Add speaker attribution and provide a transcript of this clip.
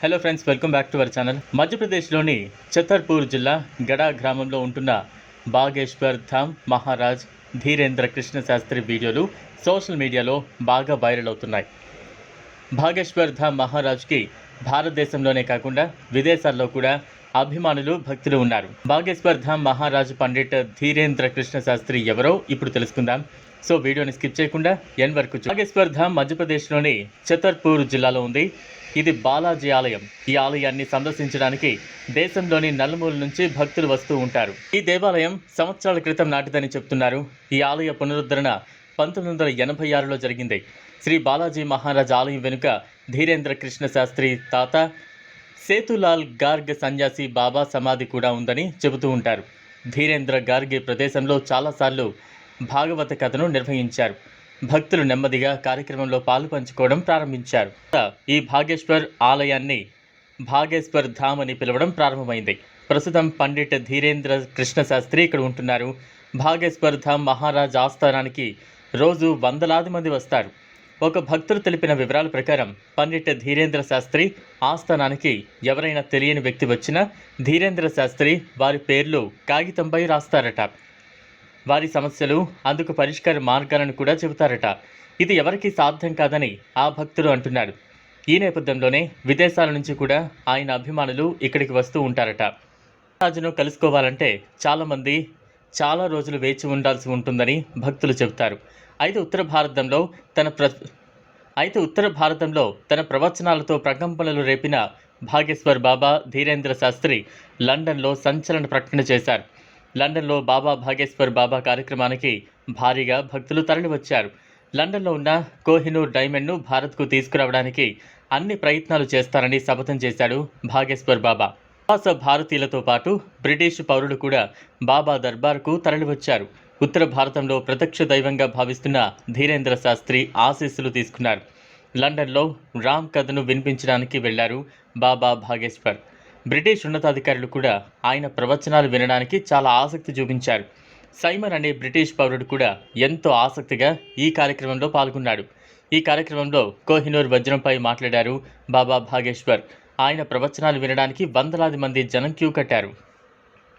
Speaker 1: Hello friends welcome back to our channel మధ్యప్రదేశ్లోని ఛతర్పూర్ జిల్లా గడా గ్రామంలో ఉంటున్న బాగేశ్వర్ ధామ్ మహారాజ్ ధీరేంద్ర కృష్ణ శాస్త్రి వీడియోలు సోషల్ మీడియాలో బాగా వైరల్ అవుతున్నాయి. భాగేశ్వర్ ధామ్ మహారాజ్కి భారతదేశంలోనే కాకుండా విదేశాల్లో కూడా అభిమానులు భక్తులు ఉన్నారు. బాగేశ్వర్ ధామ్ మహారాజు పండిట్ ధీరేంద్ర కృష్ణ శాస్త్రి ఎవరో ఇప్పుడు తెలుసుకుందాం. సో వీడియోని స్కిప్ చేయకుండా ఎన్ వరకు బాగేశ్వర్ ధామ్ మధ్యప్రదేశ్లోని ఛతర్పూర్ జిల్లాలో ఉంది. ఇది బాలాజీ ఆలయం. ఈ ఆలయాన్ని సందర్శించడానికి దేశంలోని నలుమూల నుంచి భక్తులు వస్తూ ఉంటారు. ఈ దేవాలయం సంవత్సరాల క్రితం నాటిదని చెప్తున్నారు. ఈ ఆలయ పునరుద్ధరణ పంతొమ్మిది వందల ఎనభై ఆరులో జరిగింది. శ్రీ బాలాజీ మహారాజ్ ఆలయం వెనుక ధీరేంద్ర కృష్ణ శాస్త్రి తాత సేతులాల్ గార్గ్ సన్యాసి బాబా సమాధి కూడా ఉందని చెబుతూ ఉంటారు. ధీరేంద్ర గార్గ్ ప్రదేశంలో చాలాసార్లు భాగవత కథను నిర్వహించారు. భక్తులు నెమ్మదిగా కార్యక్రమంలో పాలు పంచుకోవడం ప్రారంభించారు. ఈ భాగేశ్వర్ ఆలయాన్ని భాగేశ్వర్ ధామ్ అని పిలవడం ప్రారంభమైంది. ప్రస్తుతం పండిట్ ధీరేంద్ర కృష్ణ శాస్త్రి ఇక్కడ ఉంటున్నారు. భాగేశ్వర్ ధామ్ మహారాజ్ ఆస్థానానికి రోజు వందలాది మంది వస్తారు. ఒక భక్తులు తెలిపిన వివరాల ప్రకారం పండిట్ ధీరేంద్ర శాస్త్రి ఆస్థానానికి ఎవరైనా తెలియని వ్యక్తి వచ్చినా ధీరేంద్ర శాస్త్రి వారి పేర్లు కాగితంపై రాస్తారట. వారి సమస్యలు అందుకు పరిష్కార మార్గాలను కూడా చెబుతారట. ఇది ఎవరికీ సాధ్యం కాదని ఆ భక్తులు అంటున్నారు ఈ నేపథ్యంలోనే విదేశాల నుంచి కూడా ఆయన అభిమానులు ఇక్కడికి వస్తూ ఉంటారట. రాజును కలుసుకోవాలంటే చాలామంది చాలా రోజులు వేచి ఉండాల్సి ఉంటుందని భక్తులు చెబుతారు. అయితే ఉత్తర భారతంలో తన ప్ర అయితే ఉత్తర భారతంలో తన ప్రవచనాలతో ప్రకంపనలు రేపిన భాగేశ్వర్ బాబా ధీరేంద్ర శాస్త్రి లండన్లో సంచలన ప్రకటన చేశారు. లండన్లో బాబా భాగేశ్వర్ బాబా కార్యక్రమానికి భారీగా భక్తులు తరలివచ్చారు. లండన్లో ఉన్న కోహినూర్ డైమండ్ను భారత్కు తీసుకురావడానికి అన్ని ప్రయత్నాలు చేస్తారని శపథం చేశాడు భాగేశ్వర్ బాబా. ప్రవాస భారతీయులతో పాటు బ్రిటిష్ పౌరులు కూడా బాబా దర్బార్కు తరలివచ్చారు. ఉత్తర భారతంలో ప్రత్యక్ష దైవంగా భావిస్తున్న ధీరేంద్ర శాస్త్రి ఆశీస్సులు తీసుకున్నారు. లండన్లో రామ్ కథను వినిపించడానికి వెళ్ళారు బాబా భాగేశ్వర్. బ్రిటిష్ ఉన్నతాధికారులు కూడా ఆయన ప్రవచనాలు వినడానికి చాలా ఆసక్తి చూపించారు. సైమన్ అనే బ్రిటిష్ పౌరుడు కూడా ఎంతో ఆసక్తిగా ఈ కార్యక్రమంలో పాల్గొన్నాడు. ఈ కార్యక్రమంలో కోహినూర్ వజ్రంపై మాట్లాడారు బాబా భాగేశ్వర్. ఆయన ప్రవచనాలు వినడానికి వందలాది మంది జనం క్యూ కట్టారు.